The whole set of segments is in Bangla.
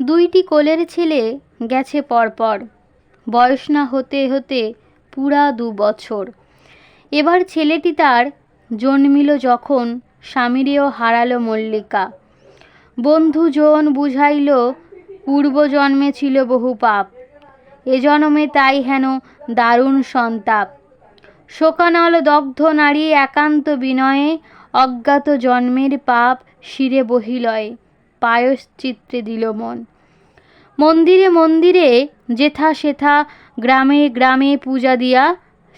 দুইটি কোলের ছেলে গেছে পরপর। বয়স না হতে হতে পুরা দু বছর। এবার ছেলেটি তার জন্মিল যখন স্বামীরেও হারালো মল্লিকা। বন্ধুজন বুঝাইল, পূর্বজন্মে ছিল বহু পাপ। এ জন্মে তাই হেন দারুণ সন্তাপ। শোকানল দগ্ধ নারী একান্ত বিনয়ে অজ্ঞাত জন্মের পাপ শিরে বহিলয়। পায়শ্চিত্রে দিল মন। মন্দিরে মন্দিরে যেথা সেথা গ্রামে গ্রামে পূজা দিয়া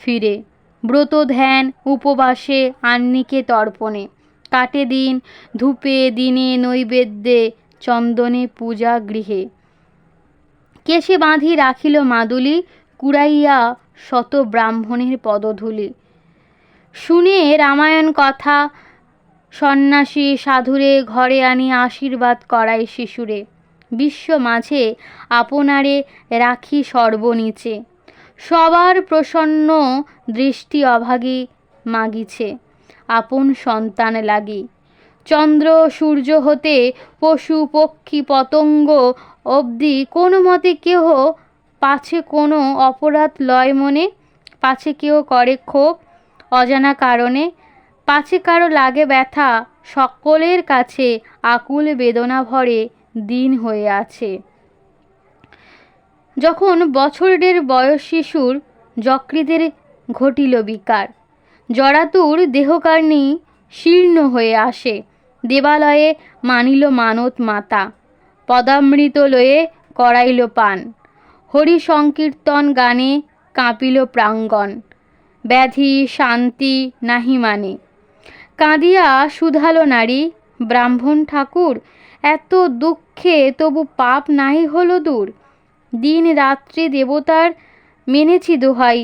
ফিরে। ব্রত ধ্যান, উপবাসে আন্নিকে তর্পণে। কাটে দিন, ধূপে, দিনে, নৈবেদ্যে, চন্দনে পূজা গৃহে। কেশে বাঁধি রাখিল মাদুলি, কুড়াইয়া শত ব্রাহ্মণের পদধূলি। শুনে রামায়ণ কথা সন্ন্যাসী সাধুরে ঘরে আনি আশীর্বাদ করায় শিশুরে। বিশ্ব মাঝে আপনারে রাখি সর্বনীচে। সবার প্রসন্ন দৃষ্টি অভাগী মাগিছে, আপন সন্তান লাগি। চন্দ্র সূর্য হতে পশু, পক্ষী, পতঙ্গ অবধি কোনো মতে কেহ পাছে কোনো অপরাধ লয় মনে, পাছে কেউ করে ক্ষোভ অজানা কারণে পাছে কারও লাগে ব্যথা, সকলের কাছে আকুল বেদনা ভরে দিন হয়ে আছে। যখন বছর দেড় বয়স শিশুর, যকৃতের ঘটিল বিকার। জরাতুর দেহকার্ণী শীর্ণ হয়ে আসে, দেবালয়ে মানিল মানত মাতা, পদামৃত লয়ে করাইল পান। হরি সংকীর্তন গানে কাঁপিল প্রাঙ্গণ, ব্যাধি শান্তি নাহি মানে। কাঁদিয়া শুধালো নারী, ব্রাহ্মণ ঠাকুর, এত দুঃখে তবু পাপ নাহি হলো দূর। দিন রাত্রি দেবতার মেনেছি দোহাই,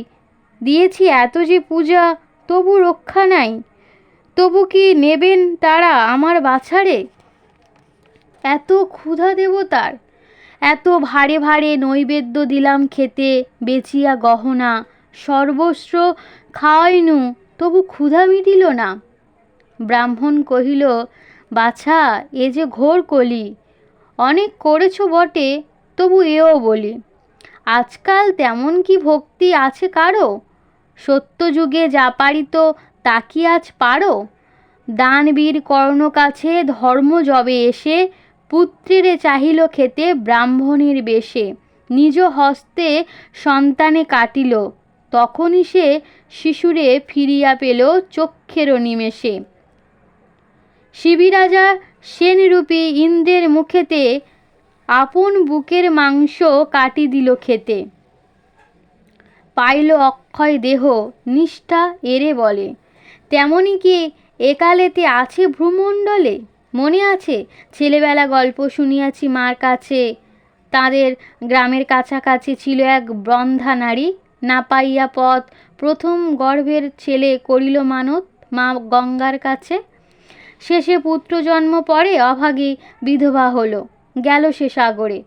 দিয়েছি এত যে পূজা, তবু রক্ষা নাই। তবু কি নেবেন তারা আমার বাছারে এত ক্ষুধা দেবতার, এত ভারে ভারে নৈবেদ্য দিলাম খেতে, বেচিয়া গহনা, সর্বস্ব খাওয়াইনু, তবু ক্ষুধা মিটিল না। ব্রাহ্মণ কহিল, বাছা, এ যে ঘোর কলি। অনেক করেছ বটে, তবু এও বলি। আজকাল তেমন কি ভক্তি আছে কারও? সত্যযুগে যা পারিত তা কি আজ পারো? দানবীর কর্ণ কাছে ধর্ম যবে এসে, পুত্রেরে চাহিল খেতে ব্রাহ্মণের বেশে। নিজ হস্তে সন্তানে কাটিল, তখনই সে শিশুরে ফিরিয়া পেল চক্ষেরও নিমেষে। শিবিরাজা সেনরূপী ইন্দ্রের মুখেতে আপন বুকের মাংস কাটি দিল খেতে। পাইল অক্ষয় দেহ নিষ্ঠা এরে বলে তেমনই কি একালেতে আছে ভ্রুমণ্ডলে? মনে আছে? ছেলেবেলা গল্প শুনিয়াছি মার কাছে। তাদের গ্রামের কাছাকাছি ছিল এক বন্ধা নারী। না পাইয়া পথ প্রথম গর্ভের ছেলে করিল মানত মা গঙ্গার কাছে। শেষে পুত্র জন্ম পরে অভাগী বিধবা হলো, গেল সে সাগরে।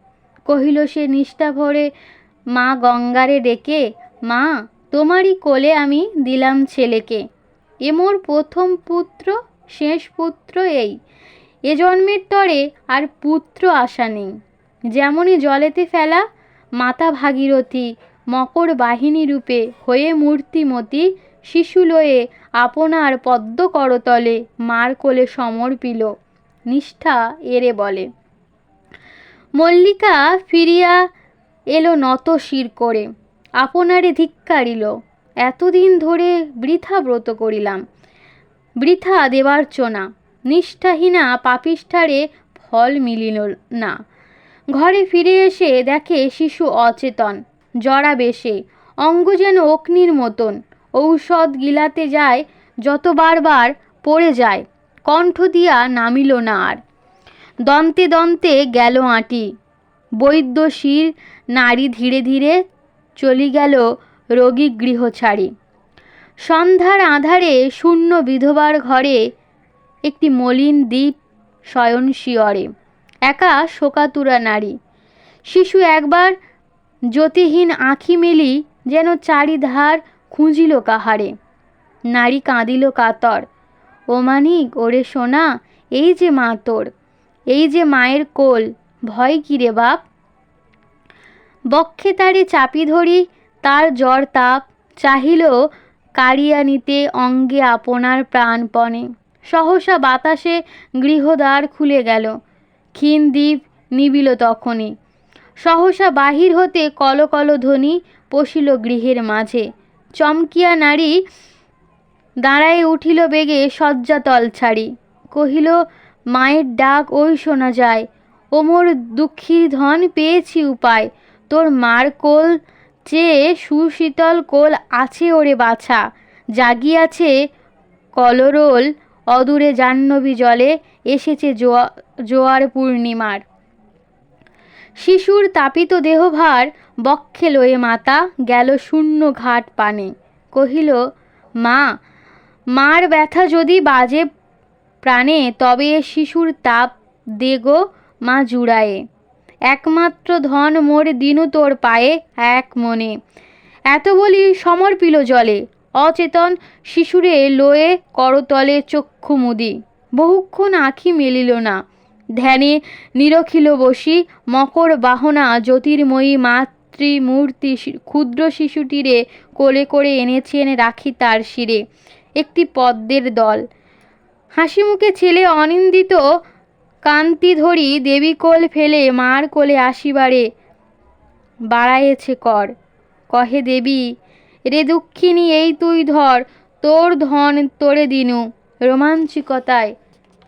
কহিল, সে নিষ্ঠা ভরে মা গঙ্গারে ডেকে, মা, তোমারই কোলে আমি দিলাম ছেলেকে। এ মোর প্রথম পুত্র, শেষ পুত্র এই। এ জন্মের তরে আর পুত্র আশা নেই। যেমনই জলেতে ফেলা, মাতা ভাগীরথী মকর বাহিনী রূপে হয়ে মূর্তিমতি শিশু লয়ে আপনার পদ্ম করতলে মার কোলে সমর্পিল, নিষ্ঠা এরে বলে। মল্লিকা ফিরিয়া এলো নত শির করে, আপনারে ধিক্কারিল, এতদিন ধরে বৃথা ব্রত করিলাম। বৃথা দেবার্চনা, নিষ্ঠাহীনা পাপিষ্ঠারে ফল মিলিল না। ঘরে ফিরে এসে দেখে শিশু অচেতন জরা বেশে অঙ্গ যেন অগ্নির মতন। ঔষধ গিলাতে যায়, যত বারবার পড়ে যায়, কণ্ঠ দিয়া নামিল না আর। দন্তে দন্তে গেল আঁটি বৈদ্য শির নারী ধীরে ধীরে চলি গেল রোগী গৃহ ছাড়ি। সন্ধ্যার আধারে শূন্য বিধবার ঘরে একটি মলিন দ্বীপ শয়ন শিয়রে, একা শোকাতুরা নারী। শিশু একবার জ্যোতিহীন আঁখি মেলি যেন চারিধার খুঁজিল কাহারে। নারী কাঁদিল কাতর, ও মানিক, ওরে সোনা, এই যে মা তোর, এই যে মায়ের কোল, ভয় কি রে বাপ? বক্ষে তারে চাপি ধরি, তার জ্বর তাপ, চাহিল কাড়িয়া নিতে অঙ্গে আপনার প্রাণপণে। সহসা বাতাসে গৃহদ্বার খুলে গেল, ক্ষীণ দ্বীপ নিবিল তখনই সহসা বাহির হতে কলকল ধ্বনি পশিল গৃহের মাঝে চমকিয়া নারী দাঁড়ায় উঠিল বেগে শয্যাতল ছাড়ি। কহিল, মায়ের ডাক ওই শোনা যায়। ওমর দুঃখীর ধন পেয়েছি উপায়। তোর মার কোল চেয়ে সুশীতল কোল আছে ওরে বাছা। জাগিয়াছে কলরোল, অদূরে জাহ্নবী জলে এসেছে জোয়া জোয়ার পূর্ণিমার। শিশুর তাপিত দেহভার বক্ষে লয়ে মাতা গেল শূন্য ঘাট পানে। কহিল, মা, মার ব্যথা যদি বাজে প্রাণে, তবে শিশুর তাপ দেগো মা জুড়ায়ে। একমাত্র ধন মোর দিনু তোর পায়ে, এক মনে এত বলি সমর্পিল জলে। অচেতন শিশুরে লয়ে করতলে চক্ষু মুদি। বহুক্ষণ আখি মেলিল না। ধ্যানে নিরখিল বসি, মকর বাহনা, জ্যোতির্ময়ী মাতৃমূর্তি ক্ষুদ্র শিশুটিরে কোলে করে এনেছেন রাখি তার শিরে। একটি পদ্মের দল। হাসি মুখে ছেলে অনিন্দিত কান্তি ধরি দেবী কোল ফেলে মার কোলে আসিবারে বাড়ায়েছে কর। কহে দেবী, রে দুঃখিনী, এই তুই ধর, তোর ধন তোরে দিনু। রোমাঞ্চিকতায়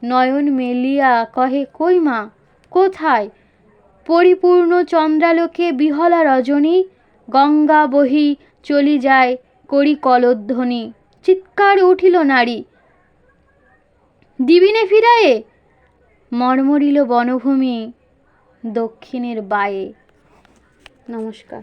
নয়ন মেলিয়া কহে, কই মা? কোথায়? পরিপূর্ণ চন্দ্রালোকে বিহলা রজনী, গঙ্গা বহি চলি যায় করি কলধ্বনি। চিৎকার উঠিল নারী। দিবিনে ফিরায়ে? মর্মরিল বনভূমি দক্ষিণের বায়ে। নমস্কার।